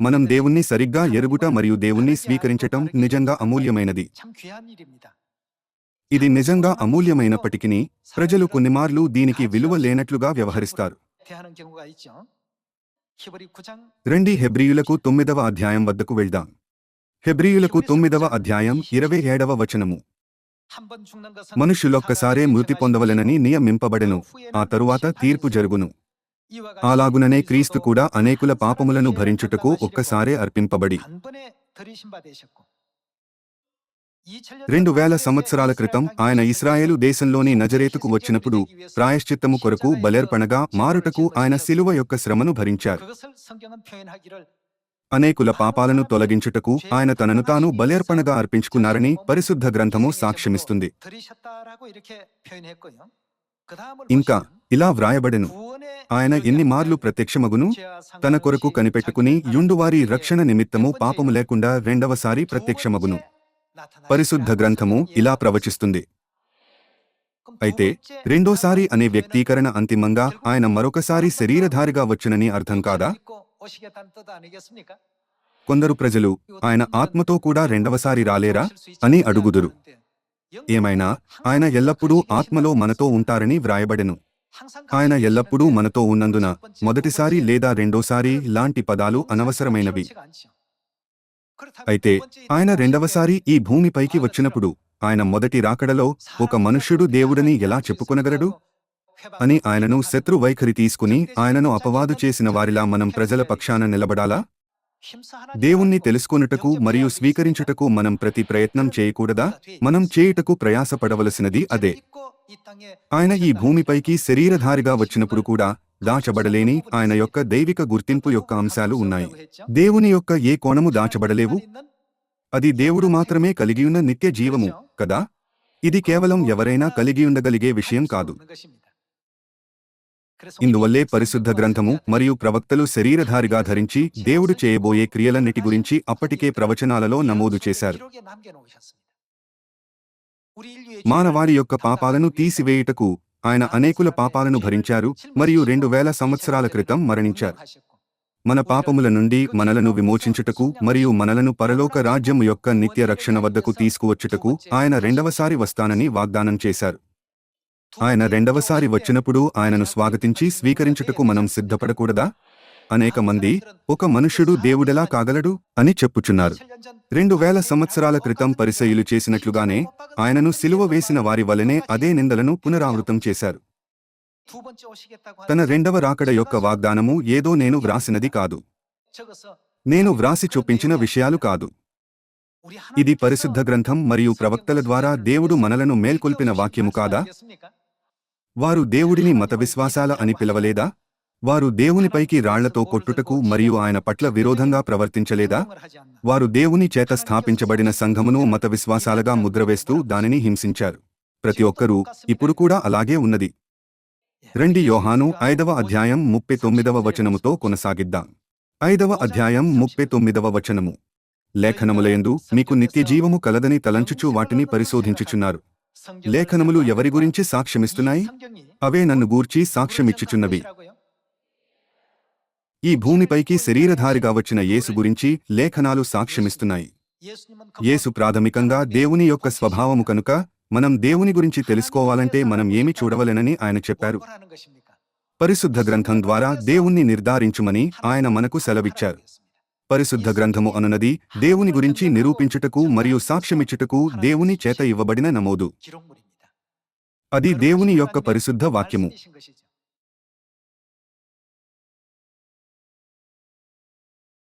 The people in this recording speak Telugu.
మనం దేవుణ్ణి సరిగ్గా ఎరుగుట మరియు దేవుణ్ణి స్వీకరించటం నిజంగా అమూల్యమైనది. ఇది నిజంగా అమూల్యమైనప్పటికీ ప్రజలు కొన్నిమార్లు దీనికి విలువ లేనట్లుగా వ్యవహరిస్తారు. రెండి హెబ్రియులకు తొమ్మిదవ అధ్యాయం వద్దకు వెళ్దాం. హెబ్రియులకు తొమ్మిదవ అధ్యాయం ఇరవై ఏడవ వచనము. మనుషులొక్కసారే మృతి పొందవలెనని నియమింపబడెను. ఆ తరువాత తీర్పు జరుగును. అలాగుననే క్రీస్తు కూడా అనేకుల పాపములను భరించుటకు ఒక్కసారే అర్పింపబడి రెండు వేల సంవత్సరాల క్రితం ఆయన ఇస్రాయేలు దేశంలోని నజరేతుకు వచ్చినప్పుడు ప్రాయశ్చిత్తము కొరకు బలేర్పణగా మారుటకు ఆయన శిలువ యొక్క శ్రమను భరించారు. అనేకుల పాపాలను తొలగించుటకు ఆయన తనను తాను బలేర్పణగా అర్పించుకున్నారని పరిశుద్ధ గ్రంథము సాక్ష్యమిస్తుంది. ఇంకా ఇలా వ్రాయబడెను. ఆయన ఎన్ని మార్లు ప్రత్యక్షమగును? తన కొరకు కనిపెట్టుకుని యుండువారి రక్షణ నిమిత్తము పాపము లేకుండా రెండవసారి ప్రత్యక్షమగును. పరిశుద్ధ గ్రంథము ఇలా ప్రవచిస్తుంది. అయితే రెండోసారి అనే వ్యక్తీకరణ అంతిమంగా ఆయన మరొకసారి శరీరధారిగా వచ్చునని అర్థం కాదా? కొందరు ప్రజలు ఆయన ఆత్మతో కూడా రెండవసారి రాలేరా? అని అడుగుదురు. ఏమైనా ఆయన ఎల్లప్పుడూ ఆత్మలో మనతో ఉంటారని వ్రాయబడెను. ఆయన ఎల్లప్పుడూ మనతో ఉన్నందున మొదటిసారి లేదా రెండోసారి లాంటి పదాలు అనవసరమైనవి. అయితే ఆయన రెండవసారి ఈ భూమిపైకి వచ్చినప్పుడు ఆయన మొదటి రాకడలో ఒక మనుష్యుడు దేవుడని ఎలా చెప్పుకొనగలడు? అని ఆయనను శత్రు వైఖరి తీసుకుని ఆయనను అపవాదు చేసిన వారిలా మనం ప్రజల పక్షాన నిలబడాలా? దేవుణ్ణి తెలుసుకొనుటకు మరియు స్వీకరించుటకు మనం ప్రతి ప్రయత్నం చేయకూడదా? మనం చేయుటకు ప్రయాసపడవలసినది అదే. ఆయన ఈ భూమిపైకి శరీరధారిగా వచ్చినప్పుడు కూడా దాచబడలేని ఆయన యొక్క దైవిక గుర్తింపు యొక్క అంశాలు ఉన్నాయి. దేవుని యొక్క ఏ కోణము దాచబడలేవు? అది దేవుడు మాత్రమే కలిగియున్న నిత్య జీవము కదా? ఇది కేవలం ఎవరైనా కలిగియుండగలిగే విషయం కాదు. ఇందువల్లే పరిశుద్ధ గ్రంథము మరియు ప్రవక్తలు శరీరధారిగా ధరించి దేవుడు చేయబోయే క్రియలన్నిటి గురించి అప్పటికే ప్రవచనాలలో నమోదు చేశారు. మానవాడి యొక్క పాపాలను తీసివేయుటకు ఆయన అనేకుల పాపాలను భరించారు మరియు రెండు వేల సంవత్సరాల క్రితం మరణించారు. మన పాపముల నుండి మనలను విమోచించుటకు మరియు మనలను పరలోక రాజ్యము యొక్క నిత్య రక్షణ వద్దకు తీసుకువచ్చుటకు ఆయన రెండవసారి వస్తానని వాగ్దానం చేశారు. ఆయన రెండవసారి వచ్చినప్పుడు ఆయనను స్వాగతించి స్వీకరించుటకు మనం సిద్ధపడకూడదా? అనేక మంది ఒక మనుష్యుడు దేవుడెలా కాగలడు? అని చెప్పుచున్నారు. రెండు వేల సంవత్సరాల క్రితం పరిసయులు చేసినట్లుగానే ఆయనను సిలువ వేసిన వారి వలనే అదే నిందలను పునరావృతం చేశారు. తన రెండవ రాకడ యొక్క వాగ్దానము ఏదో నేను వ్రాసినది కాదు. నేను వ్రాసి చూపించిన విషయాలు కాదు. ఇది పరిశుద్ధ గ్రంథం మరియు ప్రవక్తల ద్వారా దేవుడు మనలను మేల్కొల్పిన వాక్యము కాదా? వారు దేవుడిని మత విశ్వాసాల అని పిలవలేదా? వారు దేవునిపైకి రాళ్ళతో కొట్టుటకు మరియు ఆయన పట్ల విరోధంగా ప్రవర్తించలేదా? వారు దేవుని చేత స్థాపించబడిన సంఘమును మత విశ్వాసాలుగా ముద్రవేస్తూ దానిని హింసించారు. ప్రతి ఒక్కరూ ఇప్పుడు కూడా అలాగే ఉన్నది. రెండి యోహాను ఐదవ అధ్యాయం ముప్పై తొమ్మిదవ వచనముతో కొనసాగిద్దాం. ఐదవ అధ్యాయం ముప్పై తొమ్మిదవ వచనము. లేఖనములయందు మీకు నిత్య జీవము కలదని తలంచుచు వాటిని పరిశోధించుచున్నారు. లేఖనములు ఎవరి గురించి సాక్ష్యమిస్తున్నాయి? అవే నన్ను గూర్చి సాక్ష్యమిచ్చుచున్నవి. ఈ భూమిపైకి శరీరధారిగా వచ్చిన యేసు గురించి లేఖనాలు సాక్ష్యమిస్తున్నాయి. యేసు ప్రాథమికంగా దేవుని యొక్క స్వభావము కనుక మనం దేవుని గురించి తెలుసుకోవాలంటే మనం ఏమి చూడవలెనని ఆయన చెప్పారు. పరిశుద్ధ గ్రంథం ద్వారా దేవుణ్ణి నిర్ధారించుమని ఆయన మనకు సెలవిచ్చారు. పరిశుద్ధ గ్రంథము అనున్నది దేవుని గురించి నిరూపించుటకు మరియు సాక్ష్యమిచ్చుటకు దేవుని చేత ఇవ్వబడిన నమోదు. అది దేవుని యొక్క పరిశుద్ధ వాక్యము.